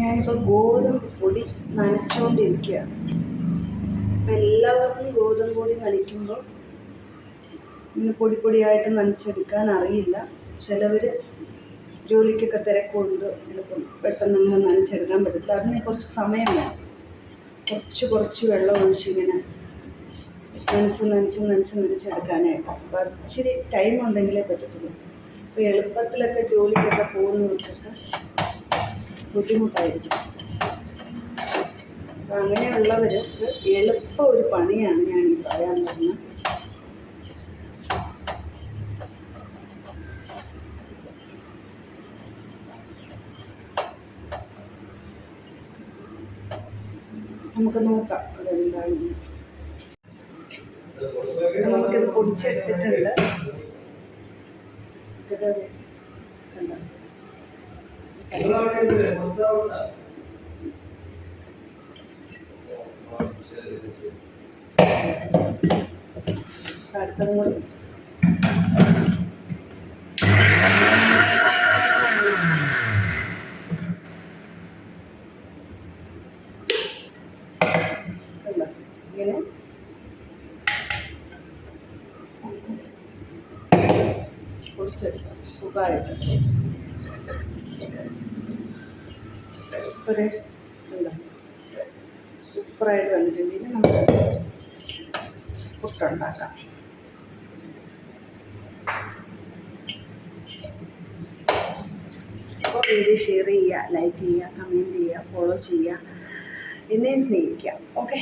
ഞാനിപ്പോൾ ഗോതമ്പ് പൊടി നനച്ചുകൊണ്ടിരിക്കുകയാണ് അപ്പം എല്ലാവർക്കും ഗോതമ്പ് പൊടി നനയ്ക്കുമ്പോൾ ഇങ്ങനെ പൊടി പൊടിയായിട്ട് നനച്ചെടുക്കാൻ അറിയില്ല. ചിലവർ ജോലിക്കൊക്കെ തിരക്കുണ്ട്. ചിലപ്പം പെട്ടെന്ന് ഇങ്ങനെ നനച്ചെടുക്കാൻ പറ്റില്ല അതിന് കുറച്ച് സമയം വേണം. കുറച്ച് കുറച്ച് വെള്ളം ഒഴിച്ചിങ്ങനെ നനച്ച് നനച്ച് നനച്ച് നനച്ചെടുക്കാനായിട്ട്. അപ്പോൾ അത് ഇച്ചിരി ടൈം ഉണ്ടെങ്കിലേ പറ്റത്തുള്ളൂ. അപ്പോൾ എളുപ്പത്തിലൊക്കെ ജോലിക്കൊക്കെ പോകുന്നവർക്കൊക്കെ ബുദ്ധിമുട്ടായിരിക്കും. അപ്പം അങ്ങനെയുള്ളവർക്ക് എളുപ്പ ഒരു പണിയാണ് ഞാൻ ഈ പറയാൻ പോകുന്നത് നമുക്ക് നോക്കാം അതെന്താണെന്ന്. നമുക്കിത് പൊടിച്ചെടുത്തിട്ടുണ്ട്. നമുക്കിത് അടുത്തതും കൂടി ഇങ്ങനെ പൊടിച്ചെടുക്കാം സുഖമായിട്ട്. ഒരു എന്താ? സൂപ്പറായിട്ട് വന്നിട്ടുണ്ടെങ്കിൽ നമുക്ക് പുട്ടുണ്ടാക്കാം അപ്പോൾ വീഡിയോ ഷെയർ ചെയ്യുക ലൈക്ക് ചെയ്യുക കമന്റ് ചെയ്യുക ഫോളോ ചെയ്യുക. എന്നെയും സ്നേഹിക്കുക. ഓക്കെ